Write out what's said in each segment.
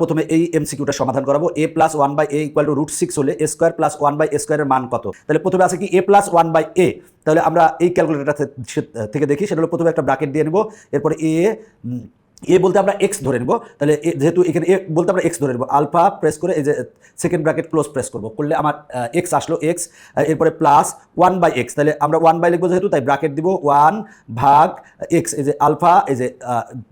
প্রথমে এই এমসিকিউটা সমাধান করাবো। A plus one by A equal to root six হলে A square plus one by A স্কোয়ারের মান কত? তাহলে প্রথমে আছে কি A plus one by A তাহলে আমরা এই ক্যালকুলেটারটা থেকে দেখি, সেটা হলো প্রথমে একটা ব্রাকেট দিয়ে নেব। এরপরে এ এ বলতে আমরা এক্স ধরে নেব। তাহলে যেহেতু এখানে এ বলতে আমরা এক্স ধরে নেব। আলফা প্রেস করে এই যে সেকেন্ড ব্র্যাকেট ক্লোজ প্রেস করব। করলে আমার এক্স আসলো এক্স এরপরে প্লাস ওয়ান বাই এক্স তাহলে আমরা ওয়ান বাই লিখব যেহেতু, তাই ব্র্যাকেট দিব ওয়ান ভাগ এক্স এই যে আলফা, এই যে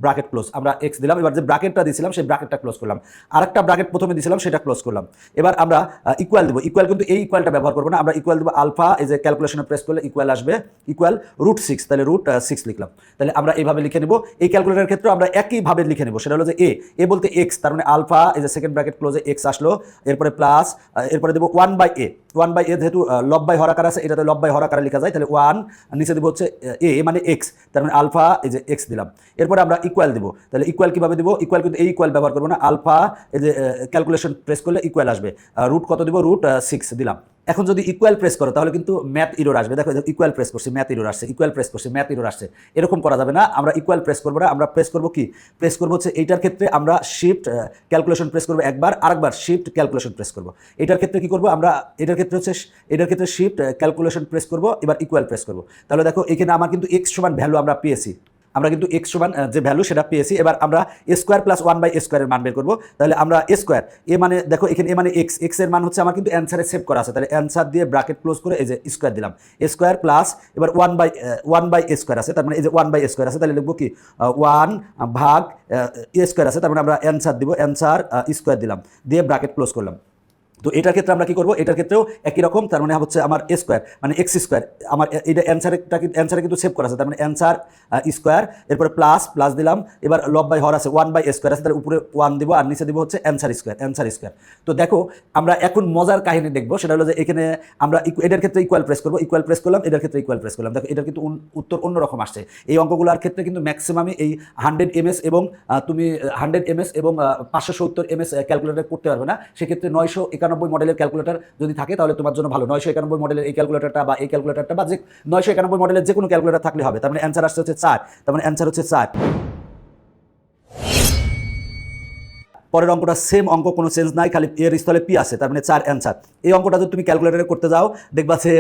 ব্র্যাকেট ক্লোজ আমরা এক্স দিলাম। এবার যে ব্র্যাকেটটা দিয়েছিলাম, সেই ব্র্যাকেটটা ক্লোজ করলাম। আরেকটা ব্র্যাকেট প্রথমে দিয়েছিলাম, সেটা ক্লোজ করলাম। এবার আমরা ইকুয়াল দেবো। ইকুয়াল কিন্তু এই ইকুয়ালটা ব্যবহার করব না। আমরা ইকুয়াল দেবো আলফা, এই যে ক্যালকুলেশনে প্রেস করলে ইকুয়াল আসবে। ইকুয়াল রুট সিক্স তাহলে রুট সিক্স লিখলাম। তাহলে আমরা এইভাবে লিখে নেব। এই ক্যালকুলেটারের ক্ষেত্রে আমরা একইভাবে লিখে নেব। সেটা হলো যে এ এ বলতে এক্স তার মানে আলফা, এই যে সেকেন্ড ব্র্যাকেট ক্লোজে এক্স আসলো, এরপরে প্লাস এরপরে দেবো one by A one by A যেহেতু লব বাই হরাকার আছে, এটাতে লব বাই হরাকারে লেখা যায়, তাহলে ওয়ান নিচে দেবো হচ্ছে, এ মানে এক্স তার মানে আলফা এই যে এক্স দিলাম। এরপরে আমরা ইকুয়াল দেবো। তাহলে ইকুয়াল কীভাবে দেবো? ইকুয়াল কিন্তু এই ইকুয়াল ব্যবহার করব না আলফা এই যে ক্যালকুলেশন প্রেস করলে ইকুয়াল আসবে। রুট কত দেবো? রুট সিক্স দিলাম। এখন যদি ইকুয়াল প্রেস করো, তাহলে কিন্তু ম্যাথ ইরোর আসবে। দেখো ইকুয়াল প্রেস করছি ম্যাথ ইরোর আসছে ইকুয়াল প্রেস করছি ম্যাথ ইরোর আসছে। এরকম করা যাবে না। আমরা ইকুয়াল প্রেস করব না, আমরা প্রেস করব কি? প্রেস করব হচ্ছে এইটার ক্ষেত্রে আমরা শিফট ক্যালকুলেশন প্রেস করব একবার, আরেকবার শিফট ক্যালকুলেশন প্রেস করব। এটার ক্ষেত্রে কি করব? আমরা, এটার ক্ষেত্রে হচ্ছে এটার ক্ষেত্রে শিফট ক্যালকুলেশন প্রেস করব, এবার ইকুয়াল প্রেস করব। তাহলে দেখো, এখানে আমার কিন্তু এক্স সমান ভ্যালু আমরা পেয়েছি। আমরা কিন্তু এক্স সমান যে ভ্যালু সেটা পেয়েছি, এবার আমরা স্কোয়ার প্লাস ওয়ান বাই স্কোয়ারের মান বের করব। তাহলে আমরা স্কোয়ার এ মানে দেখো, এখানে এ মানে এক্স এক্সের মান হচ্ছে আমার কিন্তু অ্যান্সারে সেভ করা আছে। তাহলে অ্যান্সার দিয়ে ব্রাকেট ক্লোজ করে এই যে স্কোয়ার দিলাম। স্কোয়ার প্লাস এবার one by one by square আছে, তার মানে এই যে ওয়ান বাই স্কোয়ার আছে, তাহলে লিখব কি? ওয়ান ভাগ স্কোয়ার আছে, তার মানে আমরা অ্যান্সার দিব অ্যান্সার স্কোয়ার দিলাম। দিয়ে ব্রাকেট ক্লোজ করলাম। তো এটার ক্ষেত্রে আমরা কি করব? এটার ক্ষেত্রেও একই রকম, তার মানে হচ্ছে আমার এ স্কোয়ার মানে এক্স স্কোয়ার আমার এটা অ্যান্সারটা অ্যান্সারে কিন্তু সেভ করা আছে, তার মানে অ্যান্সার স্কোয়ার এরপরে প্লাস প্লাস দিলাম, এবার লব বাই হর আছে ওয়ান বাই স্কোয়ার আছে তার উপরে ওয়ান দিব আর নিচে দিব হচ্ছে অ্যান্সার স্কোয়ার অ্যান্সার স্কোয়ার তো দেখো, আমরা এখন মজার কাহিনী দেখব, সেটা হলো যে এখানে আমরা এটার ক্ষেত্রে ইকুয়াল প্রেস করব ইকুয়াল প্রেস করলাম, এটার ক্ষেত্রে ইকুয়াল প্রেস করলাম। দেখো, এটার কিন্তু উত্তর অন্যরকম আসছে। এই অঙ্কগুলোর ক্ষেত্রে কিন্তু ম্যাক্সিমামই এই হান্ড্রেড এমএস এবং তুমি হান্ড্রেড এমএস এবং পাঁচশো সত্তর এমএস ক্যালকুলেটার করতে পারবে না। সেক্ষেত্রে নয়শো একানব্বই মডেলের ক্যালকুলেটার যদি থাকে, তাহলে তোমার জন্য ভালো। নয়শো একানব্বই মডেলের এই ক্যালকুলেটারটা বা এই ক্যালকুলেটারটা বা যে নয়শো একানব্বই মডেলের যে কোনো ক্যালকুলেটার থাকলে হবে। তার মানে অ্যান্সার আসছে হচ্ছে চার। তার মানে অ্যান্সার হচ্ছে চার। পরের অঙ্কটা সেম অঙ্ক, কোনো চেঞ্জ নাই, খালি এর স্থলে পি আছে, তার মানে চার অ্যান্সার এই অঙ্কটা যদি তুমি ক্যালকুলেটারে করতে যাও, দেখবা সে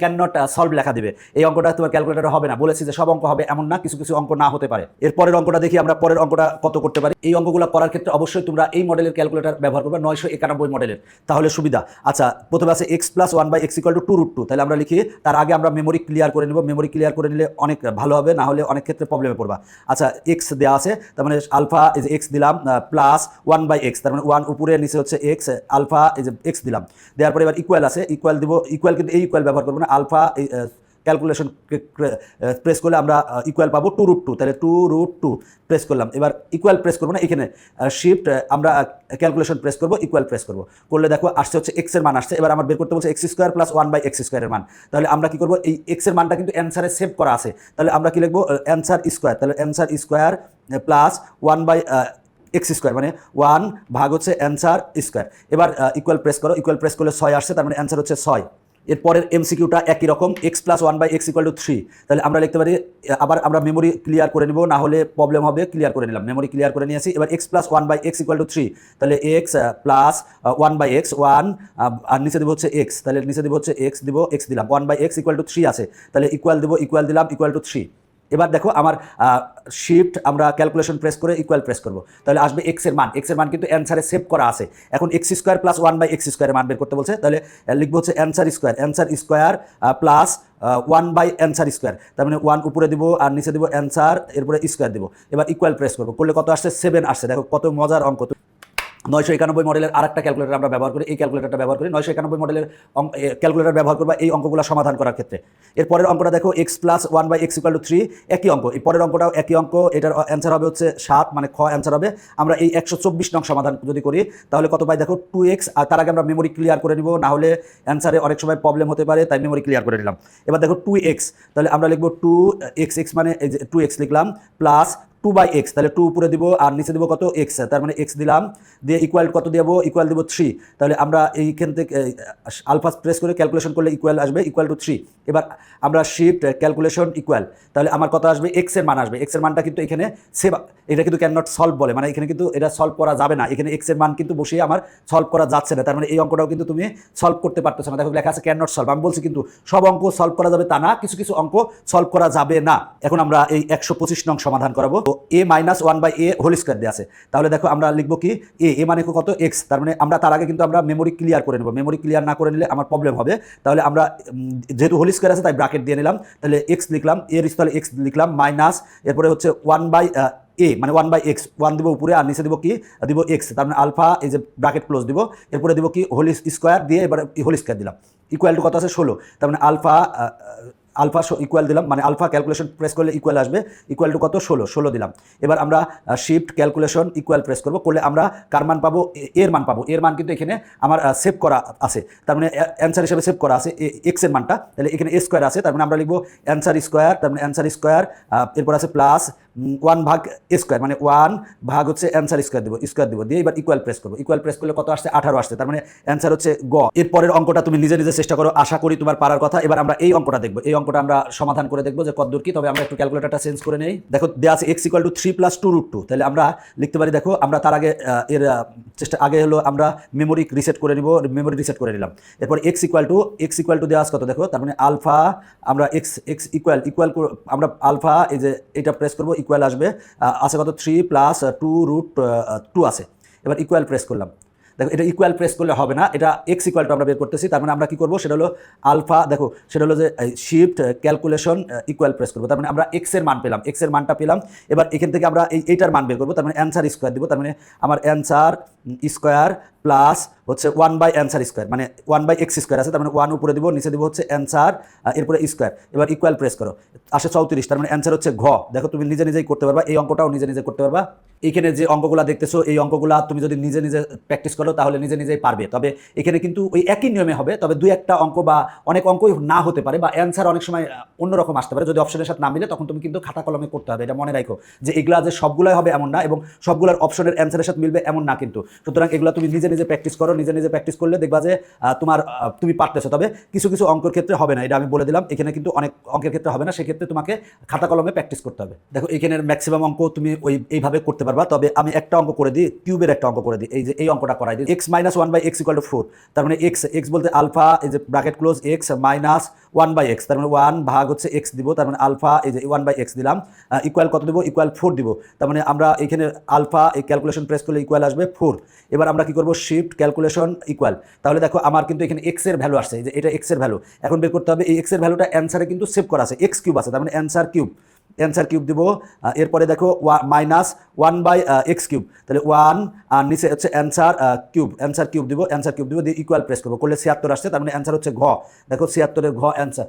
ক্যান নট সলভ লেখা দিবে। এই অঙ্কটা তোমার ক্যালকুলেটারে হবে না। বলেছি যে সব অঙ্ক হবে এমন না, কিছু কিছু অঙ্ক না হতে পারে। এর পরের অঙ্কটা দেখি আমরা, পরের অঙ্কটা কত করতে পারি। এই অঙ্কগুলো করার ক্ষেত্রে অবশ্যই তোমরা এই মডেলের ক্যালকুলেটার ব্যবহার করবে, নয়শো একানব্বই মডেলের তাহলে সুবিধা। আচ্ছা প্রথমে আছে X plus one by X equal to two root two তাহলে আমরা লিখি, তার আগে আমরা মেমোরি ক্লিয়ার করে নেব। মেমোরি ক্লিয়ার করে নিলে অনেক ভালো হবে, না হলে অনেক ক্ষেত্রে প্রবলেমে পড়বা। আচ্ছা এক্স দেওয়া আছে, তার মানে আলফা এক্স দিলাম প্লাস ওয়ান বাই এক্স তার মানে ওয়ান উপরে, নিচে হচ্ছে এক্স আলফা এই যে এক্স দিলাম। দেওয়ার পরে এবার ইকুয়াল আছে ইকুয়াল দিব ইকুয়াল কিন্তু এই ইকুয়াল ব্যবহার করব না আলফা ক্যালকুলেশন প্রেস করলে আমরা ইকুয়াল পাবো টু রুট টু তাহলে টু রুট টু প্রেস করলাম। এবার ইকুয়াল প্রেস করব না, এখানে শিফট আমরা ক্যালকুলেশন প্রেস করব ইকুয়াল প্রেস করব। করলে দেখো আসছে হচ্ছে এক্সের মান আসছে, এবার আমার বের করতে বলছে X square plus one by X স্কোয়ারের মান। তাহলে আমরা কি করব, এই এক্সের মানটা কিন্তু অ্যান্সারে সেভ করা আছে। তাহলে আমরা কি লিখব অ্যান্সার স্কোয়ার তাহলে answer square plus one by X square মানে ওয়ান ভাগ হচ্ছে অ্যান্সার স্কোয়ার। এবার ইকুয়াল প্রেস করো ইকুয়াল প্রেস করলে ছয় আসছে, তার মানে অ্যান্সার হচ্ছে ছয়। এরপরের এমসিকিউটা একই রকম X plus one by X equal to three তাহলে আমরা লিখতে পারি আবার আমরা মেমোরি ক্লিয়ার করে নিব, না হলে প্রবলেম হবে ক্লিয়ার করে নিলাম। মেমোরি ক্লিয়ার করে নিয়েছি, এবার X plus one by X equal to three তাহলে X plus one by X one আর নিচে দেবো হচ্ছে এক্স তাহলে নিচে দেবো হচ্ছে এক্স দিব এক্স দিলাম। One by X equal to three আছে। তাহলে ইকুয়াল দেবো ইকুয়াল দিলাম ইকুয়াল টু থ্রি এবার দেখো আমার শিফট আমরা ক্যালকুলেশন প্রেস করে ইকুয়াল প্রেস করব। তাহলে আসবে এক্সের মান। এক্সের মান কিন্তু অ্যান্সারে সেভ করা আছে। এখন X square plus one by X স্কোয়ারের মান বের করতে বলছে। তাহলে লিখব হচ্ছে answer square answer square plus one by answer square তার মানে ওয়ান উপরে দিব আর নিচে দিব অ্যান্সার এরপরে স্কোয়ার দিব। এবার ইকুয়াল প্রেস করব। করলে কত আসছে? সেভেন আসছে। দেখো কত মজার অঙ্ক। নয়শো একানব্বই মডেলের আর একটা ক্যালকুলেটার আমরা ব্যবহার করি, এই ক্যালকুলেটারটা ব্যবহার করি, নয়শো একানব্বই মডেলের ক্যালকুলেটার ব্যবহার করবা, এই অঙ্কগুলো সমাধান করার ক্ষেত্রে। এর পরের অঙ্কটা দেখো X plus one by X equal to three একই অঙ্ক। এই পরের অঙ্কটাও একই অঙ্ক, এটার অ্যান্সার হবে হচ্ছে সাত মানে খ অ্যান্সার হবে। আমরা এই একশো চব্বিশ নং সমাধান যদি করি, তাহলে কত পাই? দেখো টু এক্স আর তার আগে আমরা মেমোরি ক্লিয়ার করে নিব, না হলে অ্যান্সারে অনেক সময় প্রবলেম হতে পারে, তাই মেমোরি ক্লিয়ার করে নিলাম। এবার দেখো টু এক্স তাহলে আমরা লিখব টু এক্স এক্স মানে টু এক্স লিখলাম প্লাস টু বাই এক্স তাহলে টু উপরে দিব আর নিচে দিব কত এক্স তার মানে এক্স দিলাম, দিয়ে ইকুয়াল কত দেবো? ইকুয়াল দিব থ্রি তাহলে আমরা এইখান থেকে আলফা প্রেস করে ক্যালকুলেশন করলে ইকুয়াল আসবে ইকুয়াল টু থ্রি এবার আমরা শিফট ক্যালকুলেশন ইকুয়াল তাহলে আমার কত আসবে? এক্সের মান আসবে এক্সের মানটা কিন্তু এখানে সেভ এটা কিন্তু ক্যান নট সলভ বলে মানে এখানে কিন্তু এটা সলভ করা যাবে না, এখানে এক্সের মান কিন্তু বসিয়ে আমার সলভ করা যাচ্ছে না, তার মানে এই অঙ্কটাও কিন্তু তুমি সলভ করতে পারতেছো না, দেখো লেখা আছে ক্যান নট সলভ আমি বলছি কিন্তু সব অঙ্ক সলভ করা যাবে তা না, কিছু কিছু অঙ্ক সলভ করা যাবে না, এখন আমরা এই একশো পঁচিশ নং সমাধান করাবো, তো A minus one by A whole square দিয়ে আছে। তাহলে দেখো আমরা লিখব কি এ এ মানে কত? এক্স তার মানে আমরা তার আগে কিন্তু আমরা মেমোরি ক্লিয়ার করে নেব। মেমোরি ক্লিয়ার না করে নিলে আমার প্রবলেম হবে। তাহলে আমরা যেহেতু হোল স্কোয়ার আছে, তাই ব্রাকেট দিয়ে নিলাম। তাহলে এক্স লিখলাম এর স্থলে এক্স লিখলাম মাইনাস এরপরে হচ্ছে ওয়ান বাই এ মানে ওয়ান বাই এক্স ওয়ান দিব উপরে, আর নিচে দিব কি? দিব এক্স তার মানে আলফা এই যে ব্রাকেট ক্লোজ দিব, এরপরে দিব কি? হোল স্কোয়ার দিয়ে এবার হোল স্কোয়ার দিলাম। ইকুয়াল টু কত আছে? ষোলো। তার মানে আলফা আলফা ইকুয়াল দিলাম মানে আলফা ক্যালকুলেশন প্রেস করলে ইকুয়াল আসবে ইকুয়াল টু কত? ষোলো ষোলো দিলাম। এবার আমরা শিফট ক্যালকুলেশন ইকুয়াল প্রেস করব, করলে আমরা কার মান পাবো? এর মান পাবো। এর মান কিন্তু এখানে আমার সেভ করা আছে। তার মানে অ্যান্সার হিসেবে সেভ করা আছে এক্সের মানটা। তাহলে এখানে এ স্কোয়ার আছে, তার মানে আমরা লিখব অ্যান্সার স্কোয়ার তার মানে অ্যান্সার স্কোয়ার এরপর আছে প্লাস ওয়ান ভাগ স্কোয়ার মানে ওয়ান ভাগ হচ্ছে অ্যান্সার স্কোয়ার দিব স্কোয়ার দিব। দিয়ে এবার ইকুয়াল প্রেস করব। ইকুয়াল প্রেস করলে কত আসছে? আঠারো আসছে। তার মানে অ্যান্সার হচ্ছে গ। এরপরের অঙ্কটা তুমি নিজে নিজে চেষ্টা করো। আশা করি তোমার পারার কথা। এবার আমরা এই অঙ্কটা দেখব। এই অঙ্কটা আমরা সমাধান করে দেখব যে কতদূর কি, তবে আমরা একটু ক্যালকুলেটারটা চেঞ্জ করে নেই। দেখো দেওয়া আছে X equal to three plus two root two তাহলে আমরা লিখতে পারি, দেখো, আমরা তার আগে এর চেষ্টা, আগে হলো আমরা মেমোরি রিসেট করে নিব মেমোরি রিসেট করে নিলাম। এরপর X equal to X equal to দেওয়া আছে কত, দেখো, তার মানে আলফা আমরা এক্স এক্স ইকুয়াল ইকুয়াল আমরা আলফা এই যে এটা প্রেস করব ইকুয়াল আসবে আছে কত three plus two root two আছে। এবার ইকুয়াল প্রেস করলাম। দেখো, এটা ইকুয়াল প্রেস করলে হবে না, এটা এক্স ইকুয়াল টু আমরা বের করতেছি, তার মানে আমরা কী করব? সেটা হলো আলফা দেখো, সেটা হলো যে শিফট ক্যালকুলেশন ইকুয়াল প্রেস করব। তার মানে আমরা এক্সের মান পেলাম এক্সের মানটা পেলাম, এবার এখান থেকে আমরা এই, এইটার মান বের করব, তার মানে অ্যান্সার স্কোয়ার দিব, তার মানে আমার অ্যান্সার স্কোয়ার প্লাস হচ্ছে ওয়ান বাই অ্যান্সার স্কোয়ার মানে ওয়ান বাই এক্স স্কোয়ার আছে, তার মানে ওয়ান উপরে দিব, নিচে দিব হচ্ছে অ্যান্সার এরপরে স্কোয়ার এবার ইকুয়াল প্রেস করো। আসে চৌত্রিশ, তার মানে অ্যান্সার হচ্ছে ঘ। দেখো তুমি নিজে নিজেই করতে পারবা, এই অঙ্কটাও নিজে নিজে করতে পারবা। এইখানে যে অঙ্কগুলা দেখতেছো, এই অঙ্কগুলা তুমি যদি নিজে নিজে প্র্যাকটিস করো, তাহলে নিজে নিজেই পারবে। তবে এখানে কিন্তু ওই একই নিয়মে হবে, তবে দুই একটা অঙ্ক বা অনেক অঙ্কই না হতে পারে বা অ্যান্সার অনেক সময় অন্যরকম আসতে পারে। যদি অপশনের সাথে না মিলে, তখন তুমি কিন্তু খাতা কলমে করতে হবে, এটা মনে রাখো। যে এগুলা যে সবগুলাই হবে এমন না, এবং সবগুলোর অপশনের অ্যান্সারের সাথে মিলবে এমন না কিন্তু। সুতরাং এগুলো তুমি নিজে নিজে প্র্যাকটিস করো, নিজে নিজে প্র্যাকটিস করলে দেখবা যে তোমার তুমি পারতেছো। তবে কিছু কিছু অঙ্কের ক্ষেত্রে হবে না, এটা আমি বলে দিলাম। এখানে কিন্তু অনেক অঙ্কের ক্ষেত্রে হবে না, সেক্ষেত্রে তোমাকে খাতা কলমে প্র্যাকটিস করতে হবে। দেখো, এখানের ম্যাক্সিমাম অঙ্ক তুমি ওই, এইভাবে করতে পারবা। তবে আমি একটা অঙ্ক করে দিই কিউবের একটা অঙ্ক করে দিই। এই যে, এই অঙ্কটা করাই দিই। X minus one by X equal to four তার মানে এক্স এক্স বলতে আলফা এই যে bracket close X minus one by X তার মানে ওয়ান ভাগ হচ্ছে এক্স দিব, তার মানে আলফা এই যে ওয়ান বাই এক্স দিলাম। ইকুয়াল কত দিব? ইকুয়াল ফোর দিব। তার মানে আমরা এখানে আলফা এই ক্যালকুলেশন প্রেস করলে ইকুয়াল আসবে ফোর এবার আমরা কি করব? শিফট ক্যালকুলেশন ইকুয়াল তাহলে দেখো আমার কিন্তু এখানে এক্সের ভ্যালু আসছে যে এটা এক্সের ভ্যালু এখন বের করতে হবে, এই এক্সের ভ্যালুটা অ্যান্সারে কিন্তু সেভ করা আছে। এক্স কিউব আছে, তার মানে অ্যান্সার কিউব অ্যান্সার কিউব দিব এরপরে দেখো minus one by X cube তাহলে ওয়ান আর নিচে হচ্ছে অ্যান্সার কিউব অ্যান্সার কিউব দিব অ্যান্সার কিউব দিব, দিয়ে ইকুয়াল প্রেস করব। করলে ছিয়াত্তর আসছে, তার মানে অ্যান্সার হচ্ছে ঘ। দেখো ছিয়াত্তরের ঘ অ্যান্সার